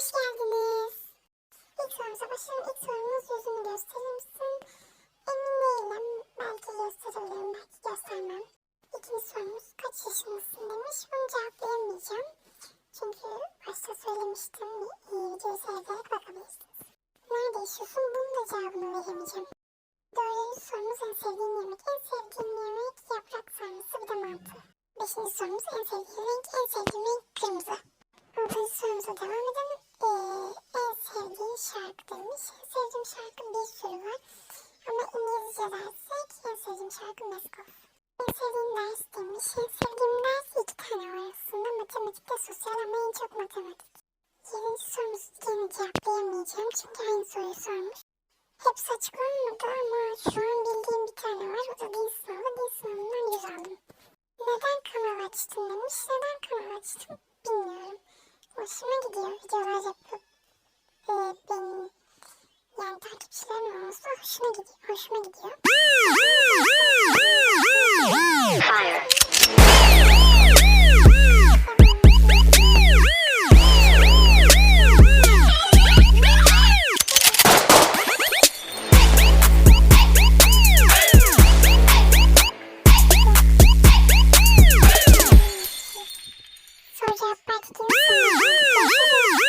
hoş geldiniz. İlk sorumuza başlayalım. İlk sorumuz yüzünü gösterir misin? Emin değilim. Belki gösterebilirim, belki göstermem. İkinci sorumuz kaç yaşındasın demiş. Bunu cevaplayamayacağım. Çünkü başta söylemiştim. Videoyu seyrederek bakabilirsiniz. Nerede yaşıyorsun? Bunun da cevabını veremeyeceğim. Dördüncü sorumuz en sevdiğin yemek. En sevdiğim yemek yaprak sarması bir de mantı. Beşinci sorumuz en sevdiğin renk. En sevdiğim renk sevdiğin şarkı demiş. En sevdiğim şarkı bir sürü var. Ama İngilizce dersek en sevdiğim şarkı Meskov. En sevdiğim ders demiş. En sevdiğim ders iki tane var aslında. Matematikte sosyal ama en çok matematik. Yedinci sorumuzu yine cevaplayamayacağım. Çünkü aynı soruyu sormuş. Hepsi açıklanmadı ama şu an bildiğim bir tane var. O da dil sınavı. Dil sınavından yüz aldım. Neden kanal açtın demiş. Neden kanal açtım bilmiyorum. Hoşuma gidiyor videolar yapıp hoşuma gidiyor. Hoşuma gidiyor. Fire. Soru